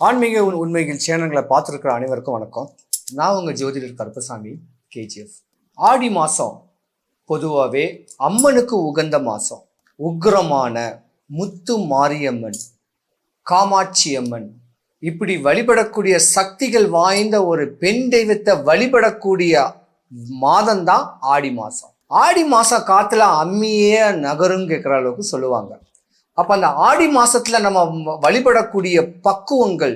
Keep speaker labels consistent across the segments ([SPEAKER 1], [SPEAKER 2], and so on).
[SPEAKER 1] ஆன்மீக உண்மைகள் சேனல்களை பார்த்துருக்கிற அனைவருக்கும் வணக்கம். நான் உங்கள் ஜோதிடர் கருப்பசாமி கேஜிஎஃப் ஆடி மாதம் பொதுவாகவே அம்மனுக்கு உகந்த மாதம் உக்கிரமான முத்து மாரியம்மன் காமாட்சி அம்மன். இப்படி வழிபடக்கூடிய சக்திகள் வாய்ந்த ஒரு பெண் தெய்வத்தை வழிபடக்கூடிய மாதம்தான் ஆடி மாதம் ஆடி மாதம் காற்றுல அம்மியே நகரும் கேட்குற அளவுக்கு சொல்லுவாங்க. அப்போ அந்த ஆடி மாசத்துல நம்ம வழிபடக்கூடிய பக்குவங்கள்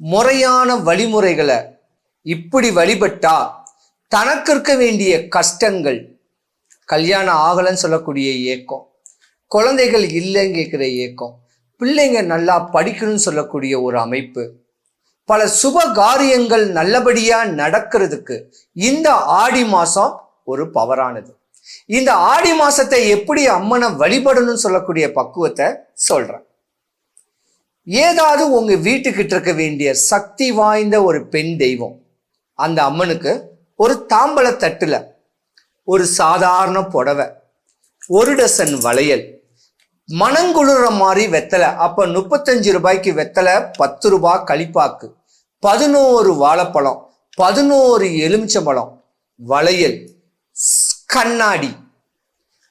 [SPEAKER 1] முறையான வழிமுறைகளை இப்படி வழிபட்டா தனக்கு இருக்க வேண்டிய கஷ்டங்கள் கல்யாணம் ஆகலைன்னு சொல்லக்கூடிய ஏக்கம் குழந்தைகள் இல்லைன்னு கேட்குற ஏக்கம் பிள்ளைங்க நல்லா படிக்கணும்னு சொல்லக்கூடிய ஒரு அமைப்பு பல சுப காரியங்கள் நல்லபடியாக நடக்கிறதுக்கு இந்த ஆடி மாதம் ஒரு பவரானது. இந்த ஆடி மாசத்தை எப்படி அம்மனை வழிபடணும்னு சொல்லக்கூடிய பக்குவத்தை சொல்றேன். ஏதாவது உங்க வீட்டுக்கிட்ட இருக்க வேண்டிய சக்தி வாய்ந்த ஒரு பெண் தெய்வம் அந்த அம்மனுக்கு ஒரு தாம்பல தட்டுல ஒரு சாதாரண புடவை ஒரு டசன் வளையல் மனங்குளிர மாதிரி வெத்தலை அப்ப முப்பத்தஞ்சு ரூபாய்க்கு வெத்தலை பத்து ரூபாய் கழிப்பாக்கு பதினோரு வாழைப்பழம் பதினோரு எலுமிச்சம்பழம் வளையல் கண்ணாடி.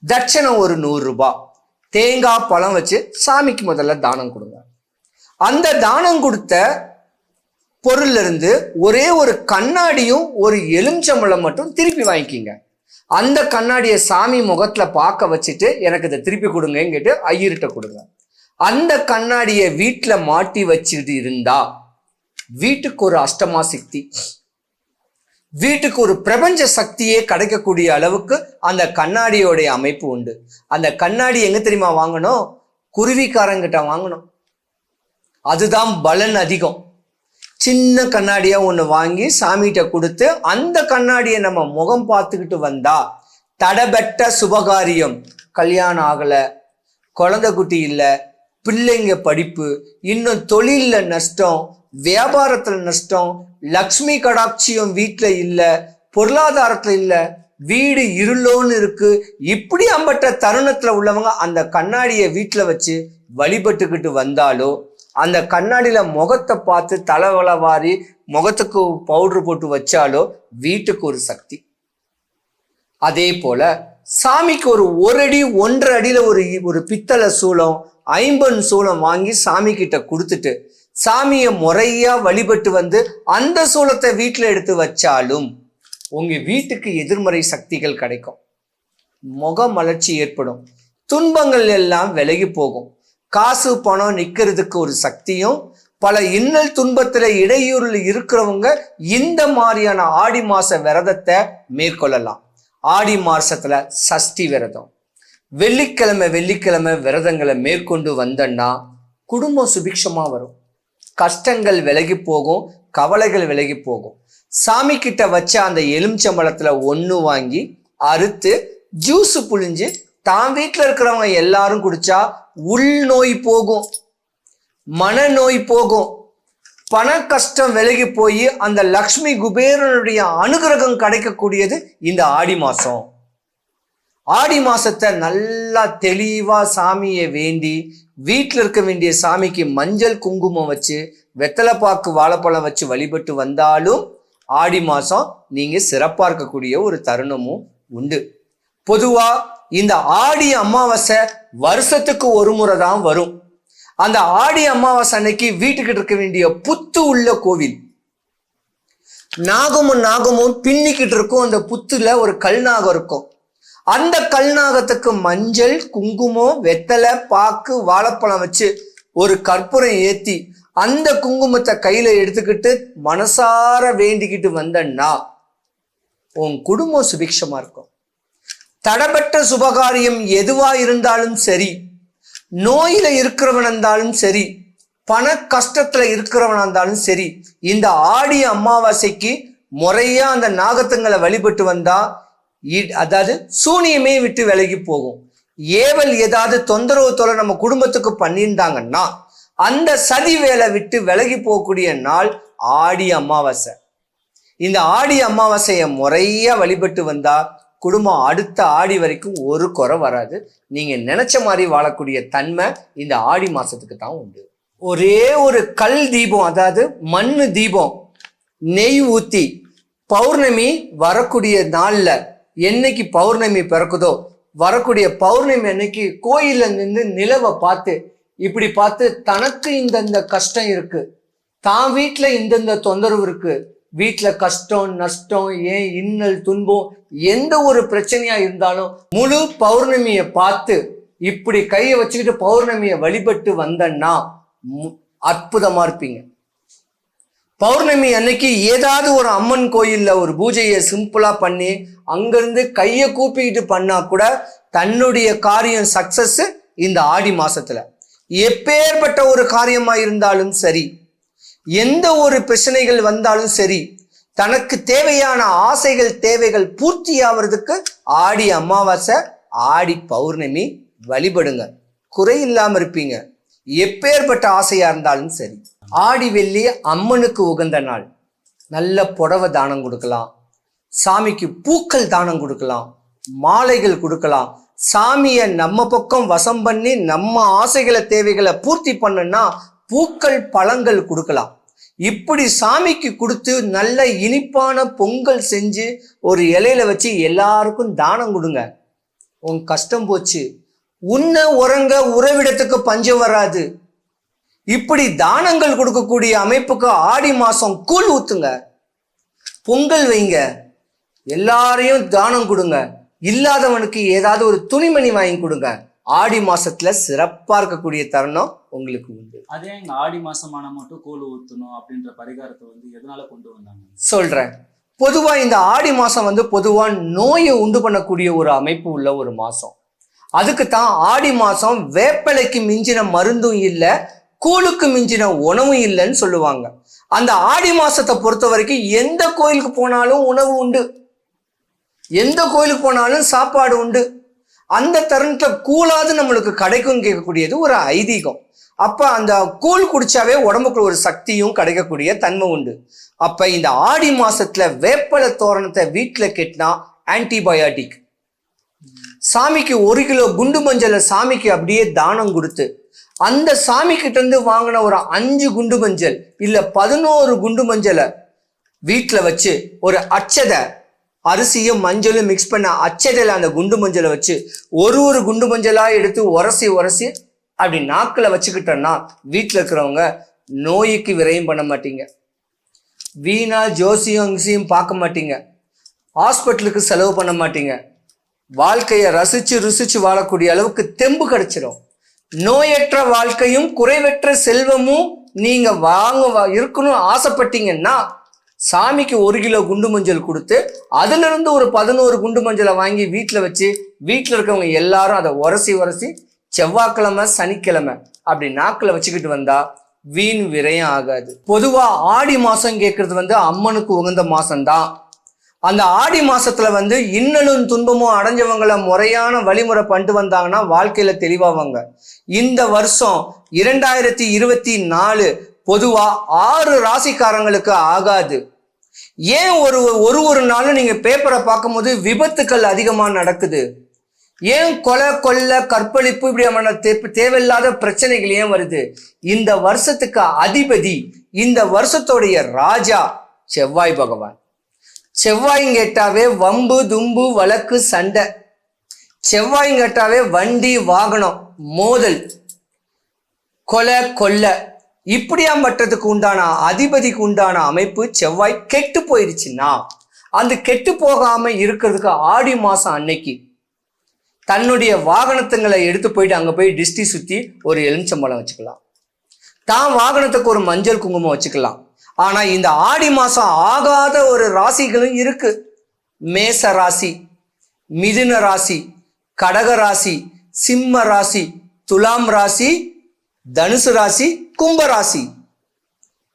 [SPEAKER 1] தட்சணை ஒரு நூறுரூபா தேங்காய் பழம் வச்சு சாமிக்கு முதல்ல தானம் கொடுங்க. அந்த தானம் கொடுத்த பொருள்ல இருந்து ஒரே ஒரு கண்ணாடியும் ஒரு எலுமிச்சம்பழம் மட்டும் திருப்பி வாங்கிக்கிங்க. அந்த கண்ணாடியை சாமி முகத்துல பார்க்க வச்சுட்டு எனக்கு இதை திருப்பி கொடுங்கன்னு கேட்டு ஐயர்கிட்ட கொடுங்க. அந்த கண்ணாடியை வீட்டில் மாட்டி வச்சுட்டு இருந்தா வீட்டுக்கு ஒரு அஷ்டமா சக்தி. வீட்டுக்கு ஒரு பிரபஞ்ச சக்தியே கிடைக்கக்கூடிய அளவுக்கு அந்த கண்ணாடியோடைய அமைப்பு உண்டு. அந்த கண்ணாடி எங்க தெரியுமா வாங்கணும்? குருவிக்காரங்கிட்ட வாங்கணும். அதுதான் பலன் அதிகம். சின்ன கண்ணாடியா ஒன்று வாங்கி சாமிகிட்ட கொடுத்து அந்த கண்ணாடியை நம்ம முகம் பார்த்துக்கிட்டு வந்தா தடபெட்ட சுபகாரியம். கல்யாணம் ஆகல குழந்தை குட்டி இல்லை பிள்ளைங்க படிப்பு இன்னும் தொழிலில் நஷ்டம் வியாபாரத்துல நஷ்டம் லக்ஷ்மி கடாட்சியம் வீட்டில் இல்லை பொருளாதாரத்துல இல்லை வீடு இருளோன்னு இருக்கு. இப்படி அம்பட்ட தருணத்துல உள்ளவங்க அந்த கண்ணாடியை வீட்டில் வச்சு வழிபட்டுக்கிட்டு வந்தாலோ அந்த கண்ணாடியில முகத்தை பார்த்து தலைவலை வாரி முகத்துக்கு பவுடர் போட்டு வச்சாலோ வீட்டுக்கு ஒரு சக்தி. அதே போல சாமிக்கு ஒரு ஒரு அடி ஒன்றரை அடியில ஒரு ஒரு பித்தளை சூளம் ஐம்பன் சூளம் வாங்கி சாமி கிட்ட கொடுத்துட்டு சாமியை முறையா வழிபட்டு வந்து அந்த சூளத்தை வீட்டில் எடுத்து வச்சாலும் உங்க வீட்டுக்கு எதிர்மறை சக்திகள் கிடைக்கும். முக மலர்ச்சி ஏற்படும். துன்பங்கள் எல்லாம் விலகி போகும். காசு பணம் நிற்கிறதுக்கு ஒரு சக்தியும் பல இன்னல் துன்பத்தில் இடையூறில் இருக்கிறவங்க இந்த மாதிரியான ஆடி மாச விரதத்தை மேற்கொள்ளலாம். ஆடி மாசத்துல சஷ்டி விரதம். வெள்ளிக்கிழமை வெள்ளிக்கிழமை விரதங்களை மேற்கொண்டு வந்தோன்னா குடும்பம் சுபிக்ஷமா வரும். கஷ்டங்கள் விலகி போகும் கவலைகள் விலகி போகும். சாமி கிட்ட வச்ச அந்த எலுமிச்சம்பழத்துல ஒன்று வாங்கி அறுத்து ஜூஸ் புழிஞ்சு தான் வீட்டில் இருக்கிறவங்க எல்லாரும் குடிச்சா உள்நோய் போகும். மனநோய் போகும். பண கஷ்டம் விலகி போய் அந்த லக்ஷ்மி குபேரனுடைய அனுகிரகம் கிடைக்கக்கூடியது இந்த ஆடி மாதம் ஆடி மாசத்தை நல்லா தெளிவா சாமியை வேண்டி வீட்டில் இருக்க வேண்டிய சாமிக்கு மஞ்சள் குங்குமம் வச்சு வெத்தலைப்பாக்கு வாழைப்பழம் வச்சு வழிபட்டு வந்தாலும் ஆடி மாசம் நீங்க சிறப்பா இருக்கக்கூடிய ஒரு தருணமும் உண்டு. பொதுவா இந்த ஆடி அமாவாசை வருஷத்துக்கு ஒரு முறை தான் வரும். அந்த ஆடி அமாவாசை அன்னைக்கு வீட்டுக்கிட்ட இருக்க வேண்டிய புத்து உள்ள கோவில். நாகமும் நாகமும் பின்னிக்கிட்டு இருக்கும். அந்த புத்துல ஒரு கல்நாகம் இருக்கும். அந்த கல்நாகத்துக்கு மஞ்சள் குங்குமம் வெத்தலை பாக்கு வாழைப்பழம் வச்சு ஒரு கற்பூரம் ஏத்தி அந்த குங்குமத்தை கையில எடுத்துக்கிட்டு மனசார வேண்டிக்கிட்டு வந்தன்னா உன் குடும்பம் சுபிக்ஷமா இருக்கும். தடபெற்ற சுபகாரியம் எதுவா இருந்தாலும் சரி நோயில இருக்கிறவன் இருந்தாலும் சரி பண கஷ்டத்துல இருக்கிறவனா இருந்தாலும் சரி இந்த ஆடி அமாவாசைக்கு முறையா அந்த நாகத்துங்களை வழிபட்டு வந்தா அதாவது சூனியமே விட்டு விலகி போகும். ஏவல் ஏதாவது தொந்தரவு தொலை நம்ம குடும்பத்துக்கு பண்ணியிருந்தாங்கன்னா அந்த சதி வேலை விட்டு விலகி போகக்கூடிய நாள் ஆடி அமாவாசை. இந்த ஆடி அமாவாசையை முறையா வழிபட்டு வந்தா குடும்பம் அடுத்த ஆடி வரைக்கும் ஒரு குறை வராது. நீங்க நினைச்ச மாதிரி வாழக்கூடிய தன்மை இந்த ஆடி மாசத்துக்கு தான் உண்டு. ஒரே ஒரு கல் தீபம் அதாவது மண்ணு தீபம் நெய் ஊத்தி பௌர்ணமி வரக்கூடிய நாளில் என்னைக்கு பௌர்ணமி பிறக்குதோ வரக்கூடிய பௌர்ணமி அன்னைக்கு கோயில்ல நின்று நிலவை பார்த்து இப்படி பார்த்து தனக்கு இந்தந்த கஷ்டம் இருக்கு. தான் வீட்டில் இந்தந்த தொந்தரவு இருக்கு. வீட்டில் கஷ்டம் நஷ்டம் ஏன் இன்னல் துன்பம் எந்த ஒரு பிரச்சனையா இருந்தாலும் முழு பௌர்ணமியை பார்த்து இப்படி கையை வச்சுக்கிட்டு பௌர்ணமியை வழிபட்டு வந்தன்னா மு- அற்புதமா இருப்பீங்க. பௌர்ணமி அன்னைக்கு ஏதாவது ஒரு அம்மன் கோயிலில் ஒரு பூஜையை சிம்பிளாக பண்ணி அங்கேருந்து கையை கூப்பிக்கிட்டு பண்ணால் கூட தன்னுடைய காரியம் சக்சஸ் இந்த ஆடி மாசத்துல. எப்பேற்பட்ட ஒரு காரியமாக இருந்தாலும் சரி எந்த ஒரு பிரச்சனைகள் வந்தாலும் சரி தனக்கு தேவையான ஆசைகள் தேவைகள் பூர்த்தி ஆவறதுக்கு ஆடி அமாவாசை ஆடி பௌர்ணமி வழிபடுங்க. குறை இல்லாமல் இருப்பீங்க. எப்பேற்பட்ட ஆசையாக இருந்தாலும் சரி. ஆடி வெள்ளி அம்மனுக்கு உகந்த நாள். நல்ல புடவை தானம் கொடுக்கலாம். சாமிக்கு பூக்கள் தானம் கொடுக்கலாம். மாலைகள் கொடுக்கலாம். சாமியை நம்ம பக்கம் வசம் பண்ணி நம்ம ஆசைகளை தேவைகளை பூர்த்தி பண்ணுன்னா பூக்கள் பழங்கள் கொடுக்கலாம். இப்படி சாமிக்கு கொடுத்து நல்ல இனிப்பான பொங்கல் செஞ்சு ஒரு இலையில வச்சு எல்லாருக்கும் தானம் கொடுங்க. உன் கஷ்டம் போச்சு. உன்ன உறங்க உறவிடத்துக்கு பஞ்சம் வராது. இப்படி தானங்கள் கொடுக்கக்கூடிய அமைப்புக்கு ஆடி மாசம் கூழ் ஊத்துங்க. பொங்கல் வைங்க. எல்லாரையும் தானம் கொடுங்க. இல்லாதவனுக்கு ஏதாவது ஒரு துணிமணி வாங்கி கொடுங்க. ஆடி மாசத்துல சிறப்பா இருக்கக்கூடிய தருணம் உங்களுக்கு உண்டு.
[SPEAKER 2] அதே இங்க ஆடி மாசமான மட்டும் கூழ் ஊத்தணும் அப்படின்ற பரிகாரத்தை வந்து எதனால கொண்டு வந்தாங்க?
[SPEAKER 1] சொல்றேன். பொதுவா இந்த ஆடி மாசம் வந்து பொதுவா நோயை உண்டு பண்ணக்கூடிய ஒரு அமைப்பு உள்ள ஒரு மாசம். அதுக்கு தான் ஆடி மாசம் வேப்பிலைக்கு மிஞ்சின மருந்தும் இல்லை கூழுக்கு மிஞ்சின உணவும் இல்லைன்னு சொல்லுவாங்க. அந்த ஆடி மாசத்தை பொறுத்த வரைக்கும் எந்த கோயிலுக்கு போனாலும் உணவு உண்டு. எந்த கோயிலுக்கு போனாலும் சாப்பாடு உண்டு. அந்த தருணத்தில் கூலாது நம்மளுக்கு கிடைக்கும் கேட்கக்கூடியது ஒரு ஐதீகம். அப்ப அந்த கூழ் குடிச்சாவே உடம்புக்குள்ள ஒரு சக்தியும் கிடைக்கக்கூடிய தன்மை உண்டு. அப்ப இந்த ஆடி மாசத்துல வேப்பலை தோரணத்தை வீட்டில் கெட்டினா ஆன்டிபயாட்டிக் சாமிக்கு ஒரு கிலோ குண்டு மஞ்சளை சாமிக்கு அப்படியே தானம் கொடுத்து அந்த சாமி கிட்ட இருந்து வாங்கின ஒரு அஞ்சு குண்டு மஞ்சள் இல்ல பதினோரு குண்டு மஞ்சளை வீட்டில் வச்சு ஒரு அச்சதை அரிசியும் மஞ்சளும் மிக்ஸ் பண்ண அச்சதையில் அந்த குண்டு மஞ்சளை வச்சு ஒரு ஒரு குண்டு மஞ்சளாக எடுத்து உரசி உரசி அப்படி நாக்கில் வச்சுக்கிட்டோன்னா வீட்டில் இருக்கிறவங்க நோய்க்கு விரையும் பண்ண மாட்டீங்க. வீணா ஜோசியம் கிசியும் பார்க்க மாட்டீங்க. ஹாஸ்பிட்டலுக்கு செலவு பண்ண மாட்டீங்க. வாழ்க்கையை ரசிச்சு ருசிச்சு வாழக்கூடிய அளவுக்கு தெம்பு கிடைச்சிடும் நோயற்ற வாழ்க்கையும் குறைவற்ற செல்வமும் நீங்க வாங்க வா- இருக்கணும்னு ஆசைப்பட்டீங்கன்னா சாமிக்கு ஒரு கிலோ குண்டு மஞ்சள் கொடுத்து அதுல இருந்து ஒரு பதினோரு குண்டு மஞ்சளை வாங்கி வீட்டில் வச்சு வீட்டில் இருக்கவங்க எல்லாரும் அதை உரசி உரசி செவ்வாய்க்கிழமை சனிக்கிழமை அப்படி நாக்கில் வச்சுக்கிட்டு வந்தா வீண் விரயம் ஆகாது. பொதுவா ஆடி மாசம் கேட்கறது வந்து அம்மனுக்கு உகந்த மாசம்தான். அந்த ஆடி மாசத்துல வந்து இன்னலும் துன்பமும் அடைஞ்சவங்களை முறையான வழிமுறை பண்ணிட்டு வந்தாங்கன்னா வாழ்க்கையில தெளிவாவாங்க. இந்த வருஷம் இரண்டாயிரத்தி இருபத்தி நாலு பொதுவா ஆறு ராசிக்காரங்களுக்கு ஆகாது. ஏன் ஒரு ஒரு ஒரு நாளும் நீங்க பேப்பரை பார்க்கும்போது விபத்துக்கள் அதிகமா நடக்குது. ஏன் கொலை கொள்ளை கற்பழிப்பு இப்படியான தே- தேவையில்லாத பிரச்சனைகள் ஏன் வருது? இந்த வருஷத்துக்கு அதிபதி இந்த வருஷத்துடைய ராஜா செவ்வாய் பகவான். செவ்வாயும் கேட்டாவே வம்பு தும்பு வழக்கு சண்டை. செவ்வாயும் கேட்டாவே வண்டி வாகனம் மோதல் கொலை கொள்ளை. இப்படியாம்பட்டதுக்கு உண்டான அதிபதிக்கு உண்டான அமைப்பு செவ்வாய் கெட்டு போயிருச்சுன்னா அந்த கெட்டு போகாம இருக்கிறதுக்கு ஆடி மாசம் அன்னைக்கு தன்னுடைய வாகனத்துங்களை எடுத்து போயிட்டு அங்க போய் டிஸ்டி சுத்தி ஒரு எலுமிச்சம்பழம் வச்சுக்கலாம். தான் வாகனத்துக்கு ஒரு மஞ்சள் குங்குமம் வச்சுக்கலாம். ஆனா இந்த ஆடி மாசம் ஆகாத ஒரு ராசிகளும் இருக்கு. மேச ராசி மிதுன ராசி கடக ராசி சிம்ம ராசி துலாம் ராசி தனுசு ராசி கும்ப ராசி.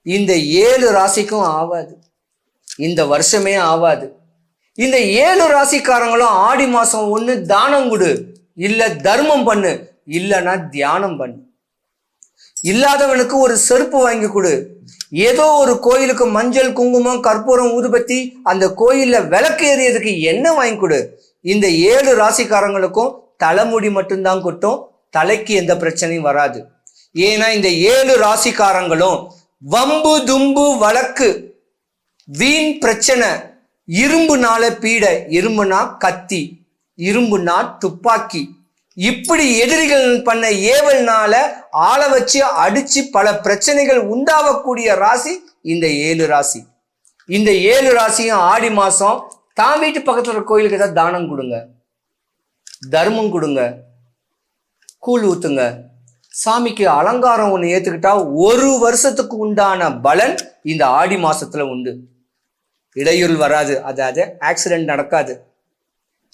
[SPEAKER 1] இந்த ஏழு ராசிக்கும் ஆவாது. இந்த வருஷமே ஆகாது இந்த ஏழு ராசிக்காரங்களும் ஆடி மாசம் ஒன்று தானம் கொடு. இல்ல தர்மம் பண்ணு. இல்லைன்னா தியானம் பண்ணு. இல்லாதவனுக்கு ஒரு செருப்பு வாங்கி கொடு. ஏதோ ஒரு கோயிலுக்கு மஞ்சள் குங்குமம் கற்பூரம் ஊதுபத்தி அந்த கோயில்ல விளக்கு ஏறியதுக்கு எண்ணெய் வாங்கி கொடு. இந்த ஏழு ராசிக்காரங்களுக்கும் தலைமுடி மட்டும்தான் கொட்டும் தலைக்கு எந்த பிரச்சனையும் வராது. ஏன்னா இந்த ஏழு ராசிக்காரங்களும் வம்பு தும்பு வழக்கு வீண் பிரச்சனை இரும்புனால பீடை இரும்புனா கத்தி இரும்புனா துப்பாக்கி இப்படி எதிரிகள் பண்ண ஏவல்னால ஆளை வச்சு அடிச்சு பல பிரச்சனைகள் உண்டாகக்கூடிய ராசி இந்த ஏழு ராசி. இந்த ஏழு ராசியும் ஆடி மாசம் தான் வீட்டு பக்கத்துல இருக்கிற கோயிலுக்கு ஏதாவது தானம் கொடுங்க. தர்மம் கொடுங்க. கூழ் ஊத்துங்க. சாமிக்கு அலங்காரம் ஒன்று ஏத்துக்கிட்டா ஒரு வருஷத்துக்கு உண்டான பலன் இந்த ஆடி மாசத்துல உண்டு. இடையூறு வராது. அதாவது ஆக்சிடென்ட் நடக்காது.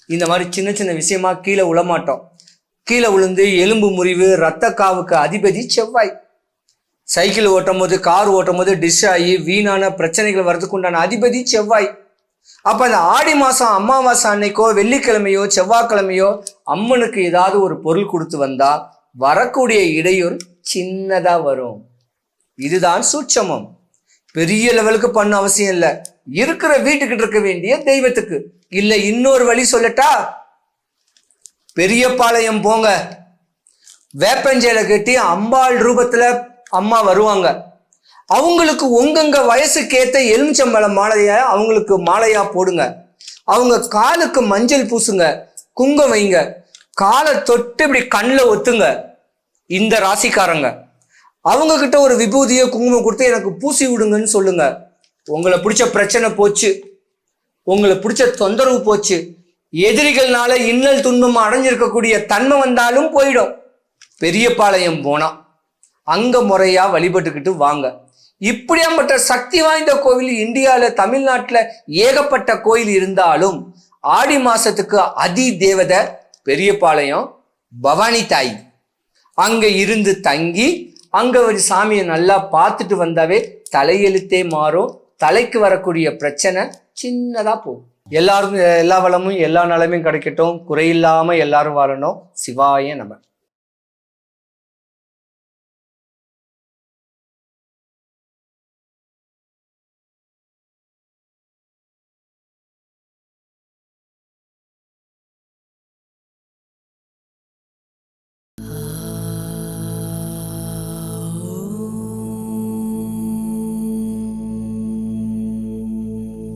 [SPEAKER 1] இந்த மாதிரி சின்ன சின்ன விஷயமா கீழே விழமாட்டோம் கீழே விழுந்து எலும்பு முறிவு ரத்த காவுக்கு அதிபதி செவ்வாய். சைக்கிள் ஓட்டும் போது கார் ஓட்டும் போது டிஷ் ஆகி வீணான பிரச்சனைகள் வர்றதுக்கு உண்டான அதிபதி செவ்வாய். அப்ப அந்த ஆடி மாசம் அமாவாசை அன்னைக்கோ வெள்ளிக்கிழமையோ செவ்வாய்க்கிழமையோ அம்மனுக்கு ஏதாவது ஒரு பொருள் கொடுத்து வந்தா வரக்கூடிய இடையூறு சின்னதா வரும். இதுதான் சூட்சமம். பெரிய லெவலுக்கு பண்ண அவசியம் இல்லை. இருக்கிற வீட்டுக்கிட்ட இருக்க வேண்டிய தெய்வத்துக்கு. இல்ல இன்னொரு வழி சொல்லட்டா? பெரியபாளையம் போங்க. வேப்பஞ்சேலை கட்டி அம்பாள் ரூபத்தில் அம்மா வருவாங்க. அவங்களுக்கு உங்கங்க வயசுக்கு எலுமிச்சம்பழம் மாலையை அவங்களுக்கு மாலையா போடுங்க. அவங்க காலுக்கு மஞ்சள் பூசுங்க. குங்கம் வைங்க. காலை தொட்டு இப்படி கண்ணில் ஒத்துங்க. இந்த ராசிக்காரங்க. அவங்க கிட்ட ஒரு விபூதியை குங்குமம் கொடுத்து எனக்கு பூசி விடுங்கன்னு சொல்லுங்க. உங்களை பிடிச்ச பிரச்சனை போச்சு. உங்களை பிடிச்ச தொந்தரவு போச்சு. எதிரிகள்னால இன்னல் துன்பம் அடைஞ்சிருக்கக்கூடிய தன்மை வந்தாலும் போயிடும். பெரியபாளையம் போனா அங்க முறையா வழிபட்டுக்கிட்டு வாங்க. இப்படியாப்பட்ட சக்தி வாய்ந்த கோவில் இந்தியாவில் தமிழ்நாட்டில் ஏகப்பட்ட கோயில் இருந்தாலும் ஆடி மாசத்துக்கு அதி தேவதை பெரியபாளையம் பவானி தாய். அங்க இருந்து தங்கி அங்க ஒரு சாமியை நல்லா பார்த்துட்டு வந்தாவே தலையெழுத்தே மாறும். தலைக்கு வரக்கூடிய பிரச்சனை சின்னதா போகும். எல்லாரும் எல்லா வளமும் எல்லா நலமும் கிடைக்கட்டும். குறையில்லாமல் எல்லாரும் வாழணும். சிவாய நம்ம